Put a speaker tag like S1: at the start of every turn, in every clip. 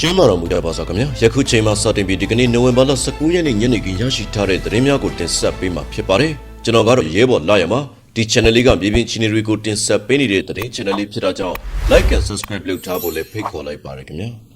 S1: ကျမ်းမာတော်မူကြပါစေခင်ဗျာယခုချိန်မှာစတင်ပြီးဒီကနေ့နိုဝင်ဘာလ19ရက်နေ့ညနေခင်းရရှိထားတဲ့သတင်းများကိုတင်ဆက်ပေးမှာဖြစ်ပါတယ်ကျွန်တော်ကတော့ရဲဘော်လာရမှာဒီ channel လေးကမြေပြင်ချီနေတွေကိုတင်ဆက်ပေးနေတဲ့သတင်း channel လေးဖြစ်တာကြောင့် like and subscribe လုပ်ထားဖို့လည်းဖိတ်ခေါ်လိုက်ပါတယ်ခင်ဗျာ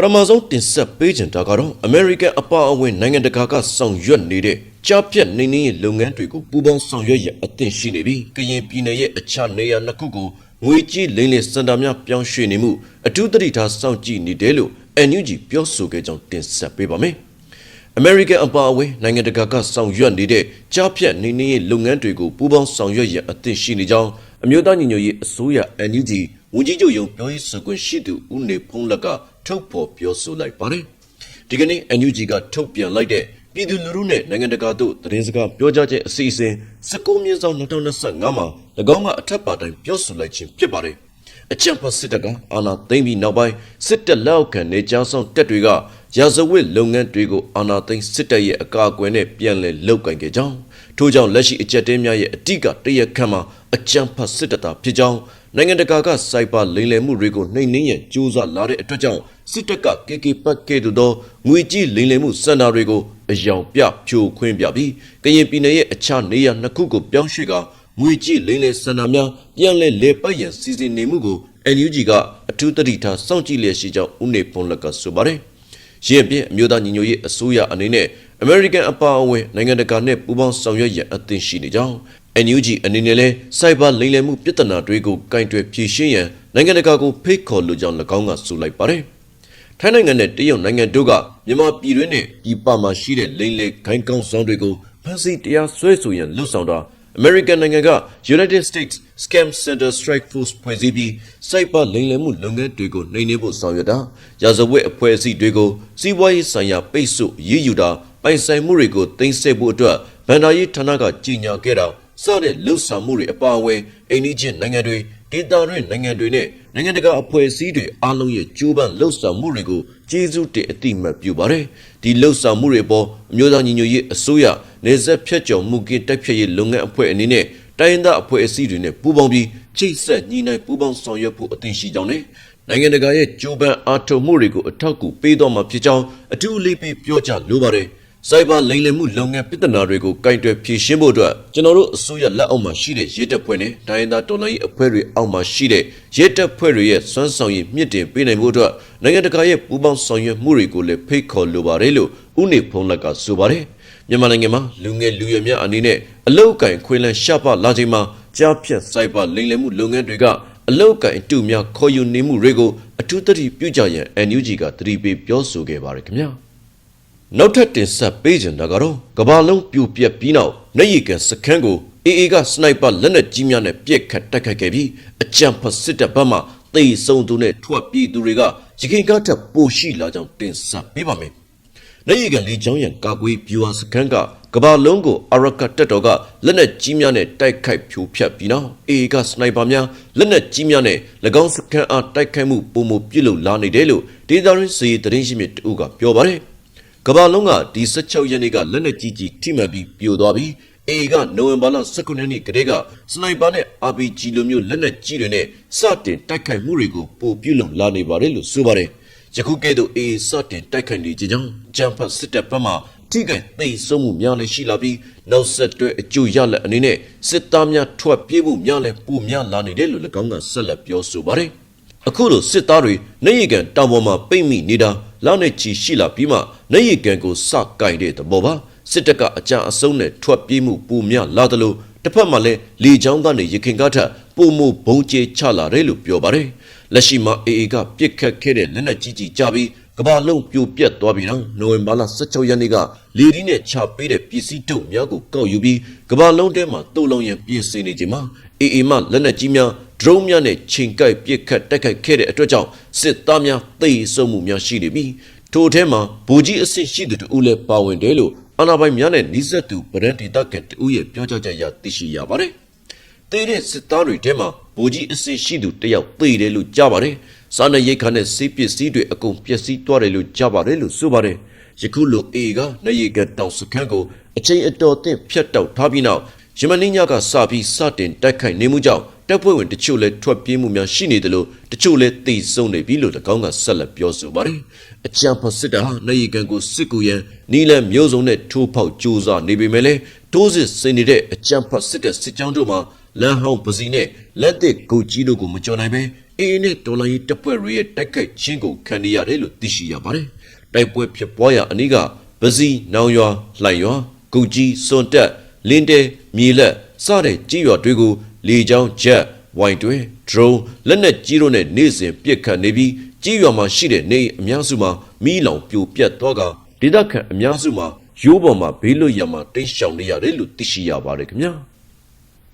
S1: ပထမဆုံးတင်ဆက်ပေးခြင်းတာကတော့ American အပါအဝင်နိုင်ငံတကာကဆောင်ရွက်နေတဲ့ကြားဖြတ်နေနေရဲ့လုပ်ငန်းတွေကိုပူးပေါင်းဆောင်ရွက်ရအသင့်ရှိနေပြီးကရင်ပြည်နယ်ရဲ့အခြားနေရာနှစ်ခုကိုငွေကြီးလိမ့်လည်စင်တာများပြောင်းရွှေ့နေမှုအထူးသတိထားစောင့်ကြည့်နေတယ်လို့ NUG ပြောဆိုခဲ့ကြောင်းတင်ဆက်ပေးပါမယ်။ American အပါအဝင်နိုင်ငံတကာကဆောင်ရွက်နေတဲ့ကြားဖြတ်နေနေရဲ့လုပ်ငန်းတွေကိုပူးပေါင်းဆောင်ရွက်ရအသင့်ရှိနေကြောင်းအမျိုးသားညီညွတ်ရေးအစိုးရ NUG ဝန်ကြီးချုပ်ရုံးပြောရေးဆိုခွင့်ရှိသူဦးနေဖုံးလက်ကထုတ်ဖော်ပြောဆိုလိုက်ပါတယ်။ဒီကနေ့ NUG ကထုတ်ပြန်လိုက်တဲ့ပြည်သူလူထုနဲ့နိုင်ငံတကာတို့သတင်းစကားပြောကြားခြင်းအစီအစဉ်19မြင်းဆောင်2025မှာ၎င်းကအထက်ပါတိုင်းပြောဆိုလိုက်ခြင်းဖြစ်ပါတယ်။အကြံဖတ်စစ်တပ်ကအာဏာသိမ်းပြီးနောက်ပိုင်းစစ်တပ်လက်အောက်ခံနေကြောင်းဆောင်တပ်တွေကရာဇဝတ်လုပ်ငန်းတွေကိုအာဏာသိမ်းစစ်တပ်ရဲ့အကာအကွယ်နဲ့ပြန်လည်လုပ်ကင်ခဲ့ကြောင်းထို့ကြောင့်လက်ရှိအကြက်တင်းများရဲ့အတိကတရက်ခန့်မှာအကြံဖတ်စစ်တပ်သားဖြစ်ကြောင်း နိုင်ငံတကာကစိုက်ပါလိမ်လည်မှုတွေကိုနှိမ်နင်းရန်ကြိုးစားလာတဲ့အတွက်ကြောင့်စစ်တပ်ကကေကေပတ်ကဲ့သို့သောငွေကြီးလိမ်လည်မှုစန္ဒာတွေကိုအယောင်ပြဖြိုခွင်းပြပြီးကရင်ပြည်နယ်ရဲ့အခြားနေရာနှစ်ခုကိုပြောင်းရွှေ့ကာငွေကြီးလိမ်လည်စန္ဒာများပြန်လည်လေပတ်ရန်စီစဉ်နေမှုကို NUG ကအထူးသတိထားစောင့်ကြည့်လျက်ရှိကြောင်းဦးနေဖုံးလက်ကဆိုပါတယ်။ရင်းပြအမျိုးသားညီညွတ်ရေးအစိုးရအနေနဲ့ American အပါအဝင်နိုင်ငံတကာနဲ့ပူးပေါင်းဆောင်ရွက်ရန်အသင့်ရှိနေကြောင်း NUG အနေနဲ့လည်းစိုက်ဘာလိမ်လည်မှုပြဿနာတွေကိုကင်တွယ်ဖြေရှင်းရန်နိုင်ငံတကာကိုဖိတ်ခေါ်လိုကြောင်း၎င်းကဆိုလိုက်ပါတယ်။ထိုင်းနိုင်ငံနဲ့တရုတ်နိုင်ငံတို့ကမြန်မာပြည်တွင်းနဲ့ပြည်ပမှာရှိတဲ့လိမ်လည်ခိုင်းကောင်းဆောင်တွေကိုဖမ်းဆီးတရားစွဲဆိုရန်လှုံ့ဆော်တာ American နိုင်ငံက United States Scam Center Strike Force ဖွဲ့စည်းပြီးစိုက်ဘာလိမ်လည်မှုလုပ်ငန်းတွေကိုနှိမ်နင်းဖို့ဆောင်ရွက်တာရာဇဝတ်အဖွဲ့အစည်းတွေကိုစီးပွားရေးဆိုင်ရာပိတ်ဆို့ရည်ယူတာပိုင်ဆိုင်မှုတွေကိုတင်ဆက်ဖို့အတွက်ဗန်ဒါရေးဌာနကကြီးညာခဲ့တာ စတဲ့လှုပ်ဆောင်မှုတွေအပါအဝင်အိန္ဒိချင်းနိုင်ငံတွေဒေသတွင်းနိုင်ငံတွေနဲ့နိုင်ငံတကာအဖွဲ့အစည်းတွေအားလုံးရဲ့ကြိုးပမ်းလှုပ်ဆောင်မှုတွေကိုကျေးဇူးတင်အတိအမှတ်ပြုပါတယ်ဒီလှုပ်ဆောင်မှုတွေပေါ်အမျိုးသားညီညွတ်ရေးအစိုးရနေဆက်ဖြတ်ကျော်မှုကင်းတိုက်ဖြတ်ရေးလုပ်ငန်းအဖွဲ့အနေနဲ့တိုင်းရင်းသားအဖွဲ့အစည်းတွေနဲ့ပူးပေါင်းပြီးချိတ်ဆက်ညီနိုင်ပူးပေါင်းဆောင်ရွက်ဖို့အသင့်ရှိကြောင်းနဲ့နိုင်ငံတကာရဲ့ကြိုးပမ်းအားထုတ်မှုတွေကိုအထောက်အကူပေးတော်မှာဖြစ်ကြောင်းအထူးအလေးပေးပြောကြားလိုပါတယ် စိုက်ဘာလိမ်လည်မှုလုပ်ငန်းပြည်ထနာတွေကိုကင်တွယ်ဖြေရှင်းဖို့အတွက်ကျွန်တော်တို့အစိုးရလက်အောက်မှာရှိတဲ့ရဲတပ်ဖွဲ့နဲ့ဒိုင်းဒါတော်လိုင်းအဖွဲ့တွေအောက်မှာရှိတဲ့ရဲတပ်ဖွဲ့တွေရဲ့စွမ်းဆောင်ရည်မြင့်တင်ပေးနိုင်ဖို့အတွက်နိုင်ငံတကာရဲ့ပူးပေါင်းဆောင်ရွက်မှုတွေကိုလည်းဖိတ်ခေါ်လိုပါတယ်လို့ဥနေဖုံးလက်ကဆိုပါတယ်မြန်မာနိုင်ငံမှာလူငယ်လူရွယ်များအနေနဲ့အလုတ်ကင်ခွေးလန်းရှာပလာချိန်မှာကြားဖြတ်စိုက်ဘာလိမ်လည်မှုလုပ်ငန်းတွေကအလုတ်ကင်အတူများခေါ်ယူနေမှုတွေကိုအထူးသတိပြုကြရန် NUG ကသတိပေးပြောဆိုခဲ့ပါတယ်ခင်ဗျာ နောက်ထပ်တင်ဆက်ပေးခြင်းတာကတော့ကဘာလုံးပြူပြက်ပြီးနောက်နေရီကန်စခန်းကို AA ကစနိုက်ပါလက်နက်ကြီးများနဲ့ပြစ်ခတ်တိုက်ခိုက်ခဲ့ပြီးအကြံဖတ်စစ်တပ်ဘက်မှတေဆုံသူနဲ့ထွက်ပြေးသူတွေကရခိုင်ကထပ်ပိုရှိလာကြောင်းတင်ဆက်ပေးပါမယ်။နေရီကန်လေးချောင်းရံကာကွေးပြူဟာစခန်းကကဘာလုံးကိုအရကတက်တော်ကလက်နက်ကြီးများနဲ့တိုက်ခိုက်ဖြိုဖျက်ပြီးနောက် AA ကစနိုက်ပါများလက်နက်ကြီးများနဲ့၎င်းစခန်းအားတိုက်ခိုက်မှုပုံမပြုလုပ်လာနေတယ်လို့ဒေသရင်းစီသတင်းရှိမြစ်တူကပြောပါတယ်။ ကမ္ဘာလုံးကဒီ16ရက်နေ့ကလက်နက်ကြီးကြီးထိမှန်ပြီးပြိုသွားပြီးအေကနိုဝင်ဘာလ19ရက်နေ့ကတည်းကစနိုက်ပါနဲ့ RPG လိုမျိုးလက်နက်ကြီးတွေနဲ့စတင်တိုက်ခိုက်မှုတွေကိုပိုပြုလုပ်လာနေပါတယ်လို့ဆိုပါတယ်။ယခုကဲ့သို့အေစတင်တိုက်ခိုက်နေခြင်းကြောင့်ဂျမ်ဖတ်စစ်တပ်ဘက်မှထိခိုက်သိမ်းဆုံးမှုများလည်းရှိလာပြီးနောက်ဆက်တွဲအကျိုးရလက်အနေနဲ့စစ်သားများထွက်ပြေးမှုများလည်းပိုများလာနေတယ်လို့၎င်းကဆက်လက်ပြောဆိုပါတယ်။အခုလိုစစ်သားတွေနေရီကန်တောင်ပေါ်မှာပိတ်မိနေတာ လောက်နဲ့ချီရှိလာပြီးမှနေရီကန်ကိုစကင်တဲ့သဘောပါစစ်တပ်ကအကြံအစုံနဲ့ထွက်ပြေးမှုပူမြလာသလိုတစ်ဖက်မှာလည်းလေချောင်းကနေရခင်ကားထပ်ပုံမှုဘုံကျဲချလာတယ်လို့ပြောပါတယ်လက်ရှိမှာအေအေကပြစ်ခတ်ခဲ့တဲ့လက်နက်ကြီးကြီးကြပြီးကဘာလုံးပြိုပြက်သွားပြီတော့နိုဝင်ဘာလ16ရက်နေ့ကလေဒီနဲ့ချပေးတဲ့ပစ္စည်းတုပ်များကိုကောက်ယူပြီးကဘာလုံးထဲမှာတုပ်လုံးရန်ပြင်ဆင်နေချိန်မှာအေအေမှလက်နက်ကြီးများ ဒရုန်းများနဲ့ချိန်ကိုက်ပစ်ခတ်တိုက်ခိုက်ခဲ့တဲ့အတွက်ကြောင့်စစ်သားများသိဆုံးမှုများရှိနေပြီးထို့ထဲမှာဗိုလ်ကြီးအဆင့်ရှိသူတို့လည်းပါဝင်တယ်လို့အာဏာပိုင်များနဲ့နှိစက်သူဗရန်ဒေတာကန်တူရဲ့ပြောကြားချက်အရသိရှိရပါတယ်။တေးတဲ့စစ်သားတွေထဲမှာဗိုလ်ကြီးအဆင့်ရှိသူတယောက်သေတယ်လို့ကြားပါတယ်။စားနပ်ရိတ်ခါနဲ့စီးပစ္စည်းတွေအကုန်ပျက်စီးသွားတယ်လို့ကြားပါတယ်လို့ဆိုပါတယ်။ယခုလိုအေကနေရီကတောင်စခန်းကိုအချိန်အတော်သင့်ဖြတ်တောက်ထားပြီးနောက် ယမန်နေ့ညကစပြီးစတင်တိုက်ခိုက်နေမှုကြောင့်တပ်ဖွဲ့ဝင်တချို့လည်းထွက်ပြေးမှုများရှိနေတယ်လို့တချို့လည်းသိဆုံးနေပြီလို့၎င်းကဆက်လက်ပြောဆိုပါတယ်။အကြံဖတ်စစ်တပ်ဟာနိုင်ရီကန်ကိုစစ်ကူရန်နီလန်မျိုးစုံနဲ့ထိုးဖောက်ကြိုးစားနေပေမဲ့လည်းတိုးစစ်ဆင်နေတဲ့အကြံဖတ်စစ်တပ်စစ်ကြောင်းတို့မှာလမ်းဟောင်းပစီနဲ့လက်သစ်ကိုကြီးတို့ကိုမကြော်နိုင်ပဲအေးနဲ့ဒေါ်လာကြီးတပ်ဖွဲ့တွေရဲ့တိုက်ခိုက်ခြင်းကိုခံနေရတယ်လို့သိရှိရပါတယ်။တိုက်ပွဲဖြစ်ပွားရာအနည်းကပစီနောင်ရွာလှိုင်ရွာကုကြီးစွန်တက်လင်းတဲ မြေလက်စတဲ့ကြီးရွာတွေကိုလေကြောင်းဂျက်ဝိုင်တွင် drone လက်နက်ကြီးတို့နဲ့နေ့စဉ်ပစ်ခတ်နေပြီးကြီးရွာမှာရှိတဲ့နေအိမ်အများစုမှာမီးလောင်ပြိုပြတ်သွားကဒေသခံအများစုမှာရိုးပေါ်မှာဘေးလွတ်ရမှာတိတ်ရှောင်နေရတယ်လို့သိရှိရပါတယ်ခင်ဗျာ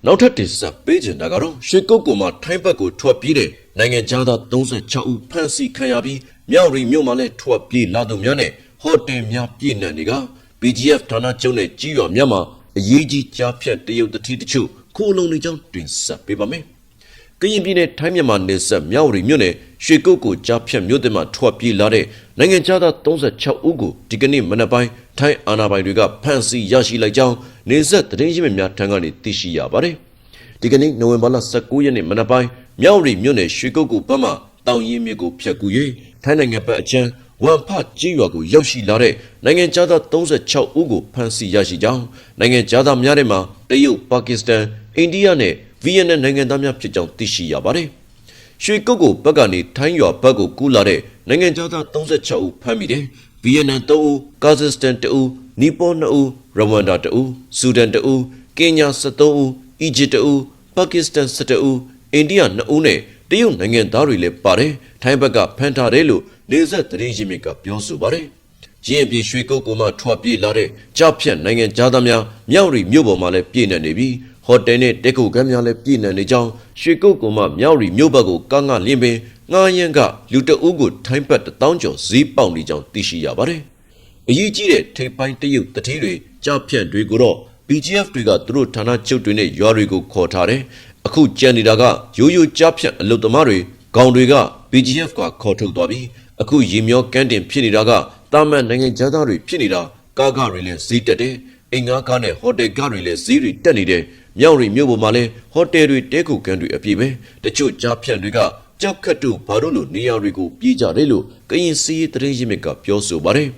S1: နောက်ထပ်တင်ဆက်ပေးချင်တာကတော့ရွှေကုတ်ကူမှာထိုင်းဘက်ကိုထွက်ပြေးတဲ့နိုင်ငံသား36ဦးဖမ်းဆီးခံရပြီးမြောက်ရီမြို့မှာလည်းထွက်ပြေးလာသူများနဲ့ဟိုတယ်များပြည်နယ်တွေက BGF ဌာနချုပ်နဲ့ကြီးရွာများမှာ အရေးကြီးကြားဖြတ်တရုတ်တတိတချို့ခိုးလုံနေကြောင်းတွင်ဆက်ပေးပါမယ်။ကရင်ပြည်နယ်ထိုင်းမြန်မာနယ်စပ်မြောက်ရီမြို့နယ်ရွှေကုတ်ကိုကြားဖြတ်မြို့တင်မှာထွက်ပြေးလာတဲ့နိုင်ငံသား36ဦးကိုဒီကနေ့မနက်ပိုင်းထိုင်းအာဏာပိုင်တွေကဖမ်းဆီးရရှိလိုက်ကြောင်းနေဆက်သတင်းရင်းမြစ်များထံကနေသိရှိရပါတယ်။ဒီကနေ့နိုဝင်ဘာလ19ရက်နေ့မနက်ပိုင်းမြောက်ရီမြို့နယ်ရွှေကုတ်ကိုဘက်မှတောင်ရင်မြစ်ကိုဖြတ်ကူ၍ထိုင်းနိုင်ငံဘက်အချမ်း ဝမ်ဖကြီးရွာကိုရောက်ရှိလာတဲ့နိုင်ငံသား36ဦးကိုဖမ်းဆီးရရှိကြောင်းနိုင်ငံသားများထဲမှာတရုတ်ပါကစ္စတန်အိန္ဒိယနဲ့ဗီယက်နမ်နိုင်ငံသားများဖြစ်ကြောင်းသိရှိရပါတယ်။ရွှေကုတ်ကိုဘက်ကနေထိုင်းရွာဘက်ကိုကူးလာတဲ့နိုင်ငံသား36ဦးဖမ်းမိတယ်။ဗီယက်နမ်3ဦး၊ကာဇက်စတန်2ဦး၊နီပေါ2ဦး၊ရဝမ်ဒါ2ဦး၊ဆူဒန်2ဦး၊ကင်ညာ73ဦး၊အီဂျစ်2ဦး၊ပါကစ္စတန်17ဦး၊အိန္ဒိယ2ဦးနဲ့တရုတ်နိုင်ငံသားတွေလည်းပါတယ်။ထိုင်းဘက်ကဖမ်းထားတယ်လို့ နေဆက်သတင်းရင်းမြစ်ကပြောဆိုပါတယ်။ရင်းပြေရွှေကုတ်ကိုမှထွက်ပြေးလာတဲ့ကြောက်ဖြတ်နိုင်ငံသားများမြောက်ရီမြို့ပေါ်မှာလည်းပြည်နေနေပြီးဟိုတယ်နဲ့တက်ခုကမ်းများလည်းပြည်နေနေကြောင်းရွှေကုတ်ကိုမှမြောက်ရီမြို့ဘက်ကိုကားငါလင်းပင်ငားရန်ကလူတအုပ်ကိုထိုင်းဘက်တထောင်ကျော်ဈေးပေါက်နေကြောင်းသိရှိရပါတယ်။အရေးကြီးတဲ့ထိပ်ပိုင်းတရုတ်တတိတွေကြောက်ဖြတ်တွေကိုတော့ BGF တွေကသူတို့ဌာနချုပ်တွေနဲ့ရွာတွေကိုခေါ်ထားတယ်။အခုကြံနေတာကရိုးရိုးကြားဖြတ်အလုတ်သမားတွေခေါင်တွေက BGF ကခေါ်ထုတ်သွားပြီး အခုရေမျောကန်းတင်ဖြစ်နေတာကတာမန်နိုင်ငံသားတွေဖြစ်နေတာကားကားတွေလည်းဈေးတက်တယ်အင်္ဂါကားနဲ့ဟိုတယ်ကားတွေလည်းဈေးတွေတက်နေတယ်မြောက်ရီမြို့ပေါ်မှာလည်းဟိုတယ်တွေတဲခုကန်တွေအပြည့်ပဲတချို့ကြားဖြတ်တွေကကြောက်ခတ်တို့ဘာလို့လို့နေရာတွေကိုပြေးကြတယ်လို့ကရင်စီးရေးတရင်ရင်းမြစ်ကပြောဆိုပါတယ်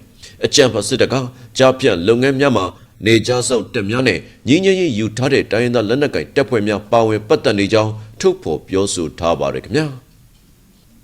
S1: အကြံဖတ်စစ်တကကြားဖြတ်လုပ်ငန်းများမှာနေကြဆောင်တက်များနဲ့ငင်းငင်းရင်ယူထားတဲ့တိုင်းရင်းသားလက်နက်ကင်တပ်ဖွဲ့များပါဝင်ပတ်သက်နေကြောင်းထုတ်ဖော်ပြောဆိုထားပါတယ်ခင်ဗျာ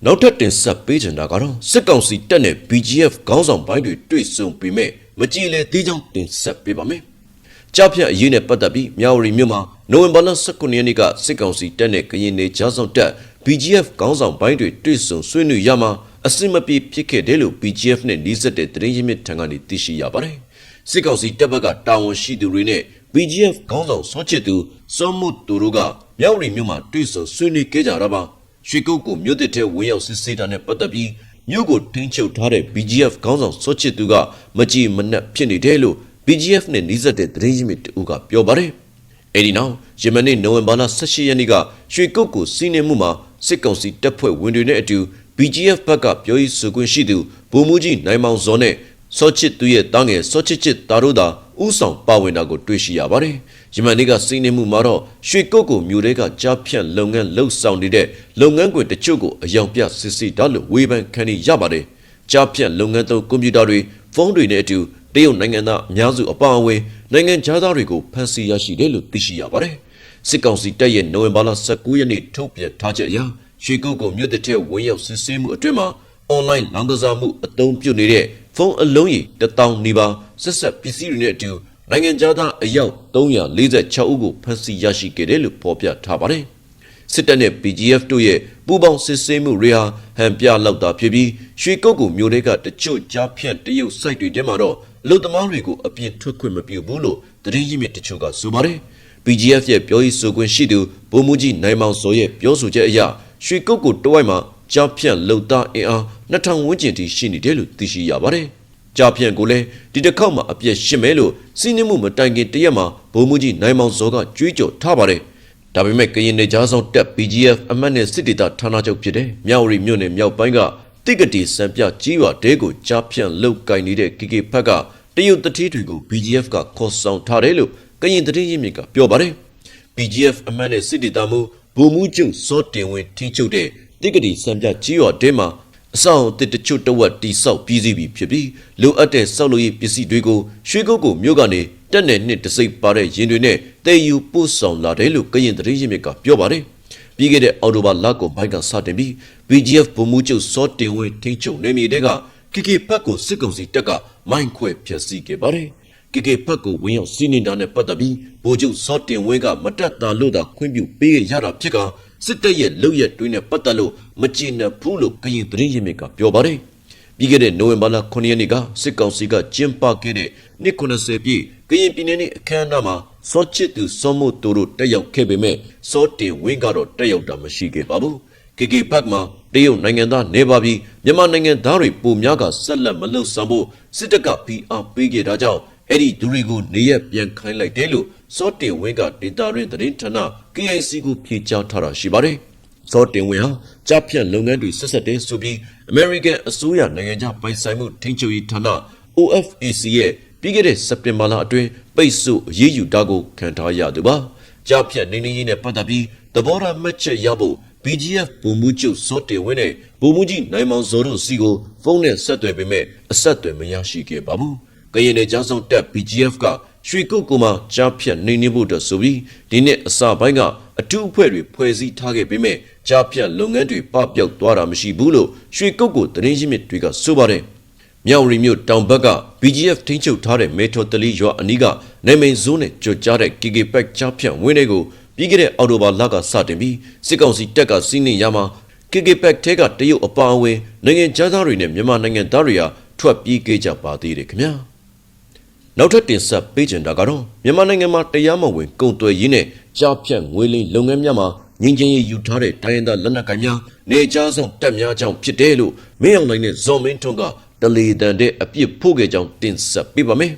S1: နောက်ထပ်တင်ဆက်ပေးချင်တာကတော့စစ်ကောင်စီတပ်နဲ့ BGF ခေါင်းဆောင်ပိုင်းတွေတွေ့ဆုံပြီးမဲ့မကြည်လေသေးကြောင်းတင်ဆက်ပေးပါမယ်။ကြားဖြတ်အရေးနဲ့ပတ်သက်ပြီးမြောက်ရီမြို့မှာနိုဝင်ဘာလ19ရက်နေ့ကစစ်ကောင်စီတပ်နဲ့ကရင်နေကြားဆောင်တပ် BGF ခေါင်းဆောင်ပိုင်းတွေတွေ့ဆုံဆွေးနွေးရမှာအစစ်မပြေဖြစ်ခဲ့တယ်လို့ BGF နဲ့နှီးစပ်တဲ့သတင်းရင်းမြစ်ထံကနေသိရှိရပါတယ်။စစ်ကောင်စီတပ်ဘက်ကတာဝန်ရှိသူတွေနဲ့ BGF ခေါင်းဆောင်စောချစ်သူစောမှုသူတို့ကမြောက်ရီမြို့မှာတွေ့ဆုံဆွေးနွေးခဲ့ကြတာပါ။ ရွှေကုတ်ကိုမြို့တစ်ထဲဝင်ရောက်စစ်ဆေးတာနဲ့ပတ်သက်ပြီးမြို့ကိုထိန်းချုပ်ထားတဲ့ BGF ခေါင်းဆောင်စောချစ်သူကမကြည်မနှက်ဖြစ်နေတယ်လို့ BGF နဲ့နှီးစပ်တဲ့သတင်းရင်းမြစ်တူကပြောပါတယ်။အဲဒီနောက်ယမနေ့နိုဝင်ဘာလ18ရက်နေ့ကရွှေကုတ်ကိုစီးနှင်းမှုမှာစစ်ကောင်စီတပ်ဖွဲ့ဝင်တွေနဲ့အတူ BGF ဘက်ကပြောရေးဆိုခွင့်ရှိသူဗိုလ်မှူးကြီးနိုင်မောင်ဇော်နဲ့စောချစ်သူရဲ့တားငယ်စောချစ်ချစ်တာတို့သာဥဆောင်ပါဝင်တာကိုတွေ့ရှိရပါတယ်။ ယမန်နေ့ကစီးနှင်းမှုမှာတော့ရွှေကုတ်ကိုမြို့တွေကကြားဖြတ်လုပ်ငန်းလှုပ်ဆောင်နေတဲ့လုပ်ငန်းခွင်တချို့ကိုအယောင်ပြစစ်စစ်တာလို့ဝေဖန်ခံရပါတယ်။ကြားဖြတ်လုပ်ငန်းသုံးကွန်ပျူတာတွေဖုန်းတွေနဲ့အတူတရုတ်နိုင်ငံသားအများစုအပါအဝင်နိုင်ငံခြားသားတွေကိုဖမ်းဆီးရရှိတယ်လို့သိရှိရပါတယ်။စစ်ကောင်စီတပ်ရဲ့နိုဝင်ဘာလ19ရက်နေ့ထုတ်ပြန်ထားချက်အရရွှေကုတ်ကိုမြို့တစ်ထက်ဝင်ရောက်စစ်ဆေးမှုအတွင်းမှာအွန်လိုင်းလောင်းကစားမှုအသုံးပြုနေတဲ့ဖုန်းအလုံးကြီးတထောင်နီးပါးဆက်ဆက်ပစ္စည်းတွေနဲ့အတူ နိုင်ငံခြားသားအယောက်346ဦးကိုဖမ်းဆီးရရှိခဲ့တယ်လို့ဖော်ပြထားပါတယ်။စစ်တပ်နဲ့ BGF တို့ရဲ့ပူးပေါင်းစစ်ဆေးမှုတွေဟာဟန်ပြလောက်တာဖြစ်ပြီးရွှေကုတ်ကူမျိုးတွေကတချို့ကြားဖြတ်တရုတ်စိုက်တွေထဲမှာတော့အလုသမားတွေကိုအပြင်းထွက်ခွင့်မပြုဘူးလို့သတင်းရင်းမြစ်တချို့ကဆိုပါတယ်။ BGF ရဲ့ပြောရေးဆိုခွင့်ရှိသူဗိုလ်မှူးကြီးနိုင်မောင်စောရဲ့ပြောဆိုချက်အရရွှေကုတ်ကိုတဝိုက်မှာကြားဖြတ်လုံသားအင်အား2000ဝန်းကျင်ထိရှိနေတယ်လို့သိရှိရပါတယ်။ ကြားဖြတ်ကိုလည်းဒီတစ်ခေါက်မှာအပြည့်ရှင်းမယ်လို့စီးနှင်းမှုမတိုင်ခင်တရက်မှာဗိုလ်မှူးကြီးနိုင်မောင်စောကကြွေးကြော်ထားပါတယ်။ဒါပေမဲ့ကရင်နေကြားဆောင်တက် BGF အမတ်နဲ့စစ်ဒေသဌာနချုပ်ဖြစ်တဲ့မြောက်ရီမြို့နယ်မြောက်ပိုင်းကတိကတိစံပြကြီးရွာတဲကိုကြားဖြတ်လုတ်ကင်နေတဲ့ KK ဖက်ကတရုတ်တတိတွေကို BGF ကခေါ်ဆောင်ထားတယ်လို့ကရင်တတိရင်းမြစ်ကပြောပါတယ်။ PGF အမတ်နဲ့စစ်တီတာမှုဗိုလ်မှူးချုပ်စောတင်ဝင်းထိချုပ်တဲ့တိကတိစံပြကြီးရွာတဲမှာ အဆောင်အသစ်တချို့တဝက်တိဆောက်ပြီးစီးပြီဖြစ်ပြီးလိုအပ်တဲ့ဆောက်လုပ်ရေးပစ္စည်းတွေကိုရွှေကုတ်ကိုမြို့ကနေတက်နယ်နှစ်တစိပ်ပါတဲ့ရင်တွေနဲ့တဲယူပို့ဆောင်လာတယ်လို့ကရင်သတင်းရင်းမြစ်ကပြောပါတယ်ပြီးခဲ့တဲ့အော်တိုဘာလကိုဘိုက်ကစတင်ပြီး BGF ဗိုလ်မှူးချုပ်စောတင်ဝင်းထိချုပ်နေမြေတဲ့က KK ဘက်ကိုစစ်ကောင်စီတပ်ကမိုင်းခွဲဖျက်ဆီးခဲ့ပါတယ်။ KK ဘက်ကိုဝင်ရောက်စီးနေတာနဲ့ပတ်သက်ပြီးဗိုလ်ချုပ်စောတင်ဝင်းကမတက်တာလို့သာခွင့်ပြုပေးရတာဖြစ်က စစ်တပ်ရဲ့လုပ်ရက်တွေနဲ့ပတ်သက်လို့မကျေနပ်ဘူးလို့ကရင်သတင်းရင်းမြစ်ကပြောပါတယ်။ပြီးခဲ့တဲ့နိုဝင်ဘာလ9ရက်နေ့ကစစ်ကောင်စီကကျင်းပခဲ့တဲ့နှစ်90ပြည့်ကရင်ပြည်နယ်နေ့အခမ်းအနားမှာစောချစ်သူစောမို့တူတို့တက်ရောက်ခဲ့ပေမဲ့စောတင်ဝင်းကတော့တက်ရောက်တာမရှိခဲ့ပါဘူး။ KK ဘက်မှာတရုတ်နိုင်ငံသားနေပါပြီးမြန်မာနိုင်ငံသားတွေပုံများကဆက်လက်မလှုပ်ဆောင်ဖို့စစ်တပ်က PR ပေးခဲ့တာကြောင့်အဲ့ဒီဒူတွေကိုနေရက်ပြန်ခိုင်းလိုက်တယ်လို့ စောတင်ဝင်းကဒေတာရင်းသတင်းဌာန KIC ကိုဖြေကြားထားတာရှိပါတယ်။စောတင်ဝင်းဟာကြားဖြတ်လုပ်ငန်းတွေဆက်ဆက်တဲ့ဆိုပြီး American အစိုးရနိုင်ငံခြားပိုင်ဆိုင်မှုထိန်းချုပ်ရေးဌာန OFAC ရဲ့ပြီးခဲ့တဲ့စက်တင်ဘာလအတွင်းပိတ်ဆို့အရေးယူတာကိုခံထားရသူပါ။ကြားဖြတ်နေနေရေးနဲ့ပတ်သက်ပြီးသဘောထားမှတ်ချက်ရဖို့ BGF ဗိုလ်မှူးချုပ်စောတင်ဝင်းနဲ့ဗိုလ်မှူးကြီးနိုင်မောင်ဇော်တို့စီကိုဖုန်းနဲ့ဆက်သွယ်ပေမဲ့အဆက်အသွယ်မရရှိခဲ့ပါဘူး။ကရင်နယ်ကြားဆောင်တပ် BGF က ရွှေကုတ်ကူမှာကြားဖြတ်နေနေဖို့အတွက်ဆိုပြီးဒီနှစ်အစပိုင်းကအထူးအဖွဲ့တွေဖွဲ့စည်းထားခဲ့ပေမဲ့ကြားဖြတ်လုပ်ငန်းတွေပပျောက်သွားတာမရှိဘူးလို့ရွှေကုတ်ကိုသတင်းရင်းမြစ်တွေကဆိုပါတယ်။မြောက်ရီမြို့တောင်ဘက်က BGF ထိန်းချုပ်ထားတဲ့မေထော်တလီရွာအနီးကနိုင်မိန်ဇိုးနဲ့ကြွကြားတဲ့ KK ဘက်ကြားဖြတ်ဝင်းတွေကိုပြီးခဲ့တဲ့အော်တိုဘာလကစတင်ပြီးစစ်ကောင်စီတပ်ကစီးနှင်ရမှာ KK ဘက်ထဲကတရုတ်အပါအဝင်နိုင်ငံသားတွေနဲ့မြန်မာနိုင်ငံသားတွေဟာထွက်ပြေးခဲ့ကြပါသေးတယ်ခင်ဗျာ နောက်ထပ်တင်ဆက်ပေးချင်တာကတော့မြန်မာနိုင်ငံမှာတရားမဝင်ကုန်သွယ်ရေးနဲ့ကြားဖြတ်ငွေလိမ်လုပ်ငန်းများမှာငင်းချင်းရေးယူထားတဲ့တိုင်းရင်းသားလက်နက်ကိုင်များနေကြားဆောင်တက်များကြောင့်ဖြစ်တယ်လို့မင်းအောင်လှိုင်နဲ့ဇော်မင်းထွန်းကတလီတန်တဲ့အပြစ်ဖို့ခဲ့ကြောင်းတင်ဆက်ပေးပါမယ်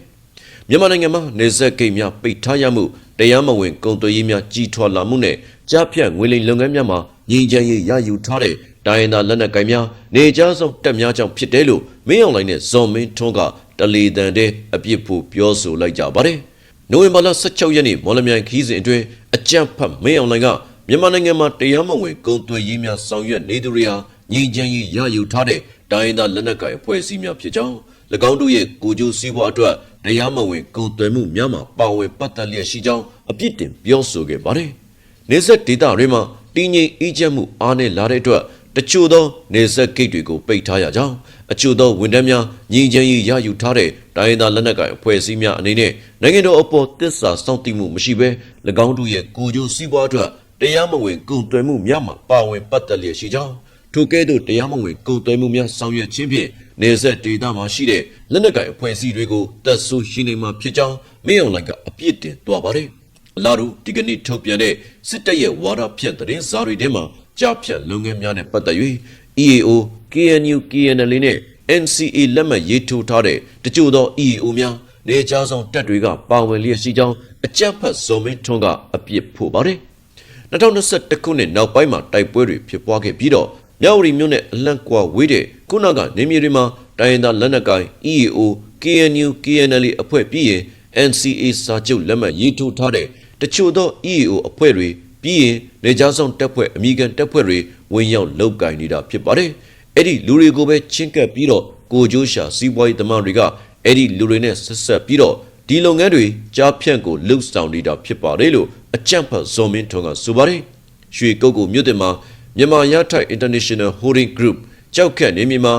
S1: မြန်မာနိုင်ငံမှာနေဆက်ဂိတ်များပိတ်ထားရမှုတရားမဝင်ကုန်သွယ်ရေးများကြီးထွားလာမှုနဲ့ကြားဖြတ်ငွေလိမ်လုပ်ငန်းများမှာငြိမ်းချမ်းရေးရယူထားတဲ့တိုင်းရင်းသားလက်နက်ကိုင်များနေကြားဆောင်တက်များကြောင့်ဖြစ်တယ်လို့မင်းအောင်လှိုင်နဲ့ဇော်မင်းထွန်းက တလီတန်တဲ့အပြစ်ဖို့ပြောဆိုလိုက်ကြပါတယ်။နိုဝင်ဘာလ16ရက်နေ့မော်လမြိုင်ခီးစဉ်အတွင်းအကြမ်းဖက်မင်းအောင်လှိုင်ကမြန်မာနိုင်ငံမှာတရားမဝင်ကုန်သွယ်ရေးများဆောင်ရွက်နေသူတွေဟာငြိမ်းချမ်းရေးရယူထားတဲ့တိုင်းရင်းသားလက်နက်ကိုင်အဖွဲ့အစည်းများဖြစ်ကြောင်း၎င်းတို့ရဲ့ကိုကြိုးစည်းဝါးအတွက်တရားမဝင်ကုန်သွယ်မှုများမှာပါဝင်ပတ်သက်လျက်ရှိကြောင်းအပြစ်တင်ပြောဆိုခဲ့ပါတယ်။နေဆက်ဒေတာတွေမှာတည်ငြိမ်အေးချမ်းမှုအားနည်းလာတဲ့အတွက်တချို့သောနေဆက်ဂိတ်တွေကိုပိတ်ထားရကြောင်း အချို့သောဝန်ထမ်းများညီချမ်းရေးရယူထားတဲ့တိုင်းရင်းသားလက်နက်ကိုင်အဖွဲ့အစည်းများအနေနဲ့နိုင်ငံတော်အပေါ်တစ္ဆာစောင့်တည်မှုမရှိဘဲ၎င်းတို့ရဲ့ကိုကြိုးစည်းဝါးအတွက်တရားမဝင်ကုန်သွယ်မှုများမှာပါဝင်ပတ်သက်လျက်ရှိကြောင်းထိုကဲ့သို့တရားမဝင်ကုန်သွယ်မှုများဆောင်ရွက်ခြင်းဖြင့်နေဆက်ဒေသမှာရှိတဲ့လက်နက်ကိုင်အဖွဲ့အစည်းတွေကိုတပ်ဆိုးရှိနေမှာဖြစ်ကြောင်းမင်းအောင်လှိုင်ကအပြစ်တင်သွားပါတယ်။အလားတူဒီကနေ့ထုတ်ပြန်တဲ့စစ်တပ်ရဲ့ဝါဒဖြန့်သတင်းစာတွေထဲမှာကြားဖြတ်လုပ်ငန်းများနဲ့ပတ်သက်၍ EAO, KNU, KNL နဲ့ NCA လက်မှတ်ရေးထိုးထားတဲ့တချို့သော EAO များနေကြားဆောင်တပ်တွေကပါဝင်လျက်ရှိကြောင်းအကြမ်းဖက်ဇော်မင်းထွန်းကအပြစ်ဖို့ပါတယ်။2021ခုနှစ်နောက်ပိုင်းမှာတိုက်ပွဲတွေဖြစ်ပွားခဲ့ပြီးတော့မြောက်ရီမြို့နဲ့အလန့်ကွာဝေးတဲ့ခုနကနေမြေတွေမှာတိုင်းရင်းသားလက်နက်ကိုင် EAO, KNU, KNL အဖွဲ့ပြီးရင် NCA စာချုပ်လက်မှတ်ရေးထိုးထားတဲ့တချို့သော EAO အဖွဲ့တွေပြီးရင်နေကြားဆောင်တပ်ဖွဲ့အမိကန်တပ်ဖွဲ့တွေ ဝင်ရောက်လုတ်ကင်နေတာဖြစ်ပါတယ်။အဲ့ဒီလူတွေကိုပဲချင်းကပ်ပြီးတော့ကိုကျိုးရှာစီးပွားရေးသမားတွေကအဲ့ဒီလူတွေနဲ့ဆက်ဆက်ပြီးတော့ဒီလုပ်ငန်းတွေကြားဖြန့်ကိုလှုပ်ဆောင်နေတာဖြစ်ပါတယ်လို့အကြံဖတ်ဇော်မင်းထွန်းကဆိုပါတယ်။ရွှေကုတ်ကိုမြို့တင်မှာမြန်မာရထိုက် International Holding Group ကြောက်ခက်နေမြန်မာ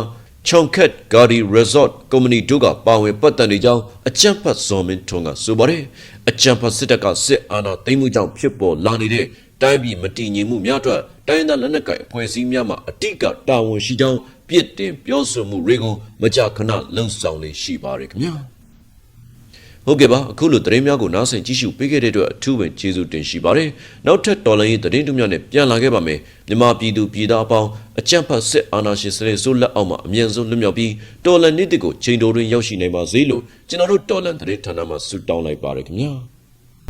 S1: ချောင်ခက်ဂါဒီ Resort Company တို့ကပါဝင်ပတ်သက်နေကြောင်းအကြံဖတ်ဇော်မင်းထွန်းကဆိုပါတယ်။အကြံဖတ်စစ်တပ်ကစစ်အာဏာသိမ်းမှုကြောင့်ဖြစ်ပေါ်လာနေတဲ့တိုင်းပြည်မတည်ငြိမ်မှုများအတွက် တိုင်းဒေသလက်နက်ကိုင်အဖွဲ့အစည်းများမှအတိတ်ကတာဝန်ရှိကြောင်းပြစ်တင်ပြောဆိုမှုတွေကိုမကြာခဏလှုံ့ဆော်နေရှိပါရခင်ဗျာဟုတ်ကဲ့ပါအခုလိုသတင်းများကိုနားဆင်ကြည့်ရှုပေးခဲ့တဲ့အတွက်အထူးပင်ကျေးဇူးတင်ရှိပါတယ်နောက်ထပ်တော်လိုင်းရေးသတင်းတို့များနဲ့ပြန်လာခဲ့ပါမယ်မြန်မာပြည်သူပြည်သားအပေါင်းအကြံဖတ်စစ်အာဏာရှင်စနစ်ဆိုးလက်အောက်မှာအမြန်ဆုံးလွတ်မြောက်ပြီးတော်လန်နေ့တစ်ကိုချိန်တိုတွင်ရောက်ရှိနိုင်ပါစေလို့ကျွန်တော်တို့တော်လန်သတင်းဌာနမှဆုတောင်းလိုက်ပါရခင်ဗျာ